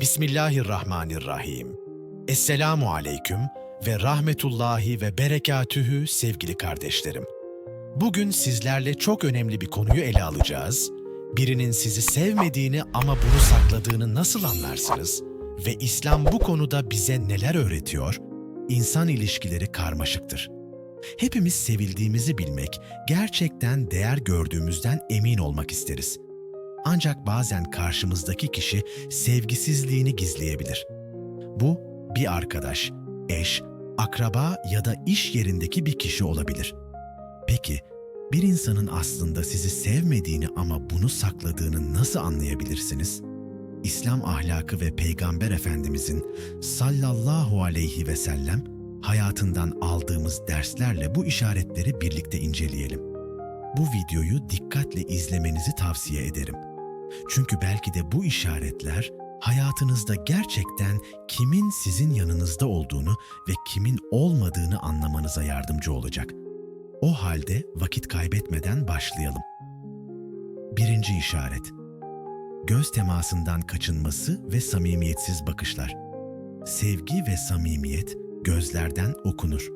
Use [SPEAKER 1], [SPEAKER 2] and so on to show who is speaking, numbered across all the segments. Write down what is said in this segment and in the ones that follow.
[SPEAKER 1] Bismillahirrahmanirrahim. Esselamu aleyküm ve rahmetullahi ve berekatühü sevgili kardeşlerim. Bugün sizlerle çok önemli bir konuyu ele alacağız. Birinin sizi sevmediğini ama bunu sakladığını nasıl anlarsınız? Ve İslam bu konuda bize neler öğretiyor? İnsan ilişkileri karmaşıktır. Hepimiz sevildiğimizi bilmek, gerçekten değer gördüğümüzden emin olmak isteriz. Ancak bazen karşımızdaki kişi sevgisizliğini gizleyebilir. Bu bir arkadaş, eş, akraba ya da iş yerindeki bir kişi olabilir. Peki bir insanın aslında sizi sevmediğini ama bunu sakladığını nasıl anlayabilirsiniz? İslam ahlakı ve Peygamber Efendimizin sallallahu aleyhi ve sellem hayatından aldığımız derslerle bu işaretleri birlikte inceleyelim. Bu videoyu dikkatle izlemenizi tavsiye ederim. Çünkü belki de bu işaretler hayatınızda gerçekten kimin sizin yanınızda olduğunu ve kimin olmadığını anlamanıza yardımcı olacak. O halde vakit kaybetmeden başlayalım. Birinci işaret. Göz temasından kaçınması ve samimiyetsiz bakışlar. Sevgi ve samimiyet gözlerden okunur.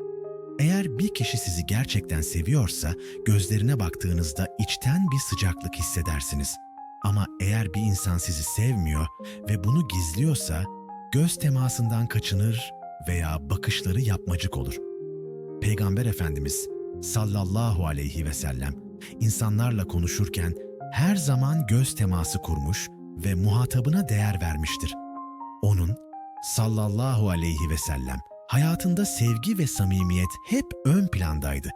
[SPEAKER 1] Eğer bir kişi sizi gerçekten seviyorsa gözlerine baktığınızda içten bir sıcaklık hissedersiniz. Ama eğer bir insan sizi sevmiyor ve bunu gizliyorsa göz temasından kaçınır veya bakışları yapmacık olur. Peygamber Efendimiz sallallahu aleyhi ve sellem insanlarla konuşurken her zaman göz teması kurmuş ve muhatabına değer vermiştir. Onun sallallahu aleyhi ve sellem hayatında sevgi ve samimiyet hep ön plandaydı.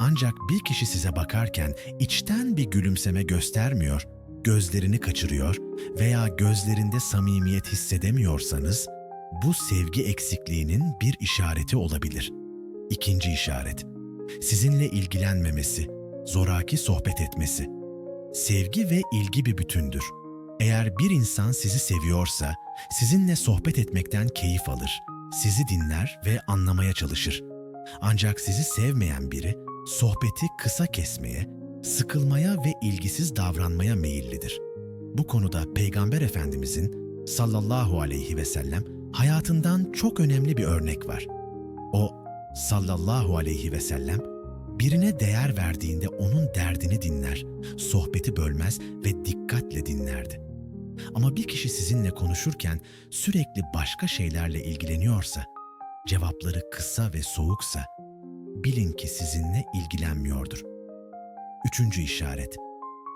[SPEAKER 1] Ancak bir kişi size bakarken içten bir gülümseme göstermiyor, gözlerini kaçırıyor veya gözlerinde samimiyet hissedemiyorsanız bu sevgi eksikliğinin bir işareti olabilir. İkinci işaret. Sizinle ilgilenmemesi, zoraki sohbet etmesi. Sevgi ve ilgi bir bütündür. Eğer bir insan sizi seviyorsa, sizinle sohbet etmekten keyif alır, sizi dinler ve anlamaya çalışır. Ancak sizi sevmeyen biri, sohbeti kısa kesmeye, sıkılmaya ve ilgisiz davranmaya meyillidir. Bu konuda Peygamber Efendimizin sallallahu aleyhi ve sellem hayatından çok önemli bir örnek var. O sallallahu aleyhi ve sellem birine değer verdiğinde onun derdini dinler, sohbeti bölmez ve dikkatle dinlerdi. Ama bir kişi sizinle konuşurken sürekli başka şeylerle ilgileniyorsa, cevapları kısa ve soğuksa, bilin ki sizinle ilgilenmiyordur. Üçüncü işaret,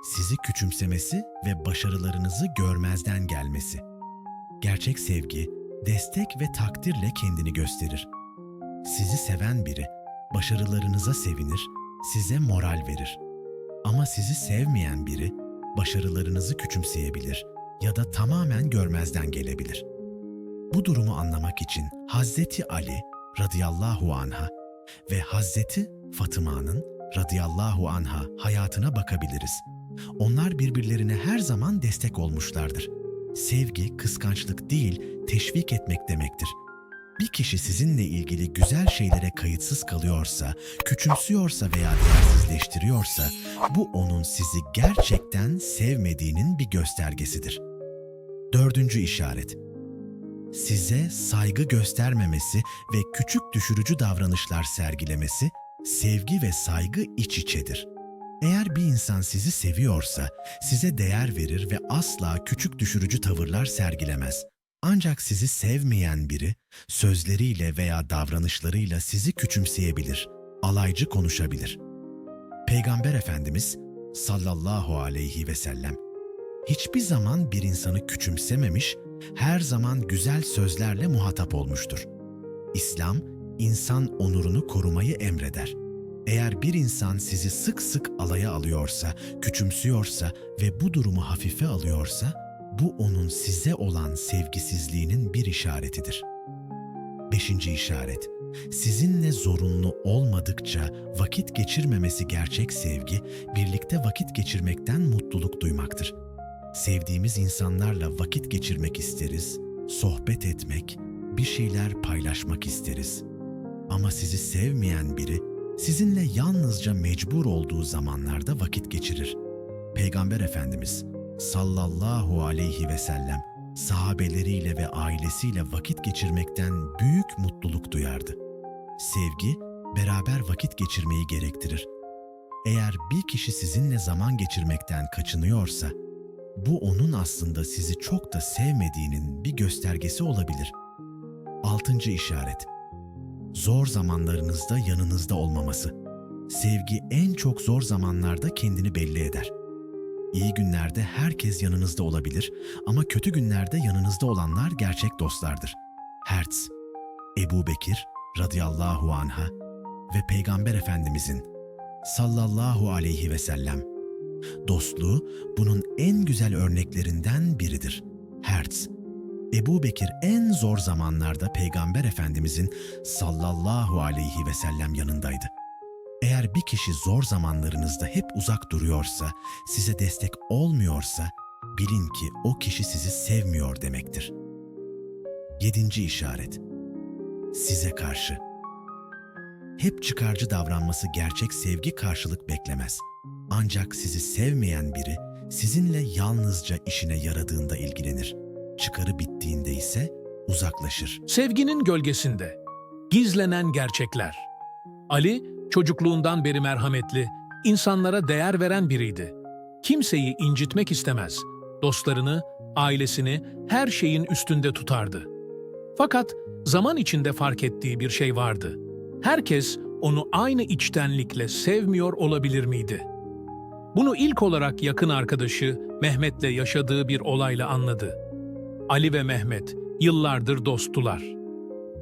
[SPEAKER 1] sizi küçümsemesi ve başarılarınızı görmezden gelmesi. Gerçek sevgi, destek ve takdirle kendini gösterir. Sizi seven biri, başarılarınıza sevinir, size moral verir. Ama sizi sevmeyen biri, başarılarınızı küçümseyebilir ya da tamamen görmezden gelebilir. Bu durumu anlamak için Hazreti Ali radıyallahu anha ve Hazreti Fatıma'nın radıyallahu anha hayatına bakabiliriz. Onlar birbirlerine her zaman destek olmuşlardır. Sevgi, kıskançlık değil, teşvik etmek demektir. Bir kişi sizinle ilgili güzel şeylere kayıtsız kalıyorsa, küçümsüyorsa veya değersizleştiriyorsa, bu onun sizi gerçekten sevmediğinin bir göstergesidir. Dördüncü işaret. Size saygı göstermemesi ve küçük düşürücü davranışlar sergilemesi, sevgi ve saygı iç içedir. Eğer bir insan sizi seviyorsa, size değer verir ve asla küçük düşürücü tavırlar sergilemez. Ancak sizi sevmeyen biri, sözleriyle veya davranışlarıyla sizi küçümseyebilir, alaycı konuşabilir. Peygamber Efendimiz sallallahu aleyhi ve sellem hiçbir zaman bir insanı küçümsememiş, her zaman güzel sözlerle muhatap olmuştur. İslam, insan onurunu korumayı emreder. Eğer bir insan sizi sık sık alaya alıyorsa, küçümsüyorsa ve bu durumu hafife alıyorsa, bu onun size olan sevgisizliğinin bir işaretidir. Beşinci işaret, sizinle zorunlu olmadıkça vakit geçirmemesi gerçek sevgi, birlikte vakit geçirmekten mutluluk duymaktır. Sevdiğimiz insanlarla vakit geçirmek isteriz, sohbet etmek, bir şeyler paylaşmak isteriz. Ama sizi sevmeyen biri sizinle yalnızca mecbur olduğu zamanlarda vakit geçirir. Peygamber Efendimiz sallallahu aleyhi ve sellem sahabeleriyle ve ailesiyle vakit geçirmekten büyük mutluluk duyardı. Sevgi, beraber vakit geçirmeyi gerektirir. Eğer bir kişi sizinle zaman geçirmekten kaçınıyorsa, bu onun aslında sizi çok da sevmediğinin bir göstergesi olabilir. Altıncı işaret. Zor zamanlarınızda yanınızda olmaması. Sevgi en çok zor zamanlarda kendini belli eder. İyi günlerde herkes yanınızda olabilir ama kötü günlerde yanınızda olanlar gerçek dostlardır. Hertz, Ebu Bekir radıyallahu anha ve Peygamber Efendimizin sallallahu aleyhi ve sellem dostluğu bunun en güzel örneklerinden biridir. Hertz, Ebu Bekir en zor zamanlarda Peygamber Efendimizin sallallahu aleyhi ve sellem yanındaydı. Eğer bir kişi zor zamanlarınızda hep uzak duruyorsa, size destek olmuyorsa, bilin ki o kişi sizi sevmiyor demektir. Yedinci işaret. Size karşı. Hep çıkarcı davranması gerçek sevgi karşılık beklemez. Ancak sizi sevmeyen biri sizinle yalnızca işine yaradığında ilgilenir. Çıkarı bittiğinde ise uzaklaşır.
[SPEAKER 2] Sevginin gölgesinde gizlenen gerçekler. Ali çocukluğundan beri merhametli, insanlara değer veren biriydi. Kimseyi incitmek istemez. Dostlarını, ailesini her şeyin üstünde tutardı. Fakat zaman içinde fark ettiği bir şey vardı. Herkes onu aynı içtenlikle sevmiyor olabilir miydi? Bunu ilk olarak yakın arkadaşı Mehmet'le yaşadığı bir olayla anladı. Ali ve Mehmet yıllardır dosttular.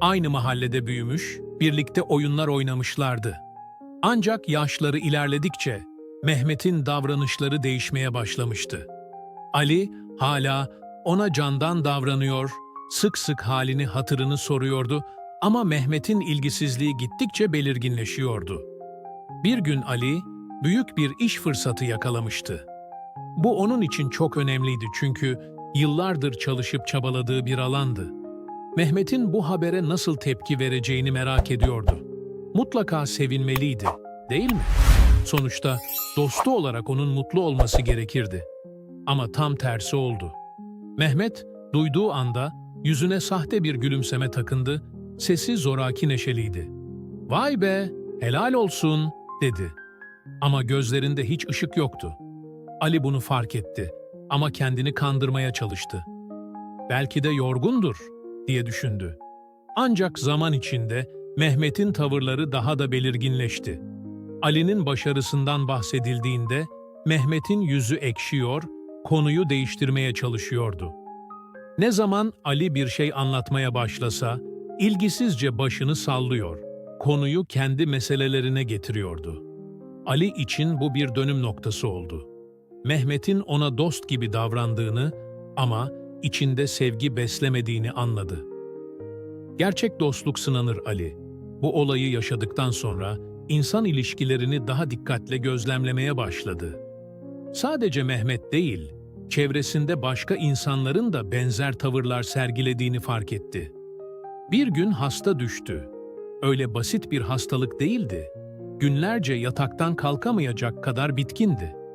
[SPEAKER 2] Aynı mahallede büyümüş, birlikte oyunlar oynamışlardı. Ancak yaşları ilerledikçe Mehmet'in davranışları değişmeye başlamıştı. Ali hala ona candan davranıyor, sık sık halini hatırını soruyordu ama Mehmet'in ilgisizliği gittikçe belirginleşiyordu. Bir gün Ali büyük bir iş fırsatı yakalamıştı. Bu onun için çok önemliydi çünkü yıllardır çalışıp çabaladığı bir alandı. Mehmet'in bu habere nasıl tepki vereceğini merak ediyordu. Mutlaka sevinmeliydi, değil mi? Sonuçta dostu olarak onun mutlu olması gerekirdi. Ama tam tersi oldu. Mehmet duyduğu anda yüzüne sahte bir gülümseme takındı, sesi zoraki neşeliydi. "Vay be, helal olsun." dedi. Ama gözlerinde hiç ışık yoktu. Ali bunu fark etti ama kendini kandırmaya çalıştı. Belki de yorgundur diye düşündü. Ancak zaman içinde Mehmet'in tavırları daha da belirginleşti. Ali'nin başarısından bahsedildiğinde Mehmet'in yüzü ekşiyor, konuyu değiştirmeye çalışıyordu. Ne zaman Ali bir şey anlatmaya başlasa, ilgisizce başını sallıyor, konuyu kendi meselelerine getiriyordu. Ali için bu bir dönüm noktası oldu. Mehmet'in ona dost gibi davrandığını ama içinde sevgi beslemediğini anladı. Gerçek dostluk sınanır Ali. Bu olayı yaşadıktan sonra insan ilişkilerini daha dikkatle gözlemlemeye başladı. Sadece Mehmet değil, çevresinde başka insanların da benzer tavırlar sergilediğini fark etti. Bir gün hasta düştü. Öyle basit bir hastalık değildi. Günlerce yataktan kalkamayacak kadar bitkindi.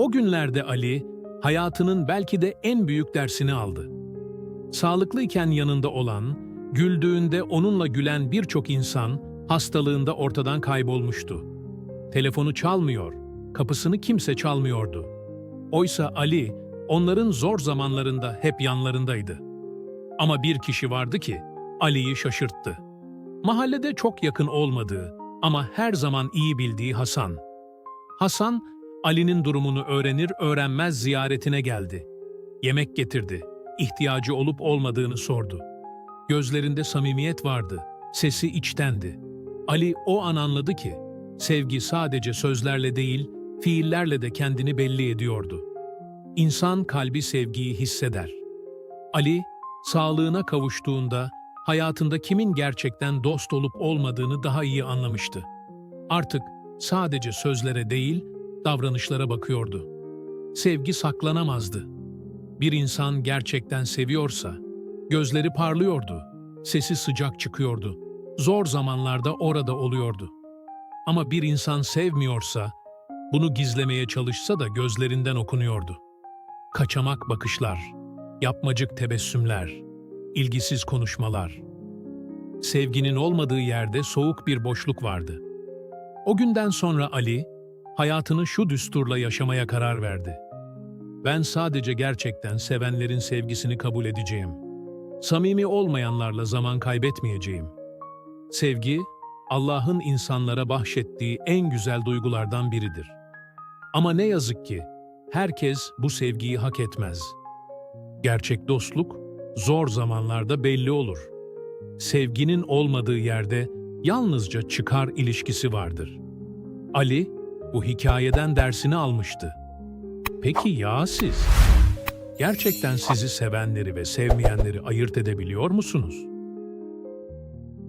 [SPEAKER 2] O günlerde Ali, hayatının belki de en büyük dersini aldı. Sağlıklıyken yanında olan, güldüğünde onunla gülen birçok insan hastalığında ortadan kaybolmuştu. Telefonu çalmıyor, kapısını kimse çalmıyordu. Oysa Ali, onların zor zamanlarında hep yanlarındaydı. Ama bir kişi vardı ki, Ali'yi şaşırttı. Mahallede çok yakın olmadığı ama her zaman iyi bildiği Hasan. Hasan, Ali'nin durumunu öğrenir öğrenmez ziyaretine geldi. Yemek getirdi, ihtiyacı olup olmadığını sordu. Gözlerinde samimiyet vardı, sesi içtendi. Ali o an anladı ki, sevgi sadece sözlerle değil, fiillerle de kendini belli ediyordu. İnsan kalbi sevgiyi hisseder. Ali, sağlığına kavuştuğunda hayatında kimin gerçekten dost olup olmadığını daha iyi anlamıştı. Artık sadece sözlere değil, davranışlara bakıyordu. Sevgi saklanamazdı. Bir insan gerçekten seviyorsa, gözleri parlıyordu, sesi sıcak çıkıyordu. Zor zamanlarda orada oluyordu. Ama bir insan sevmiyorsa, bunu gizlemeye çalışsa da gözlerinden okunuyordu. Kaçamak bakışlar, Yapmacık tebessümler, ilgisiz konuşmalar. Sevginin olmadığı yerde soğuk bir boşluk vardı. O günden sonra Ali, hayatını şu düsturla yaşamaya karar verdi. Ben sadece gerçekten sevenlerin sevgisini kabul edeceğim. Samimi olmayanlarla zaman kaybetmeyeceğim. Sevgi, Allah'ın insanlara bahşettiği en güzel duygulardan biridir. Ama ne yazık ki herkes bu sevgiyi hak etmez. Gerçek dostluk zor zamanlarda belli olur. Sevginin olmadığı yerde yalnızca çıkar ilişkisi vardır. Ali bu hikayeden dersini almıştı. Peki ya siz? Gerçekten sizi sevenleri ve sevmeyenleri ayırt edebiliyor musunuz?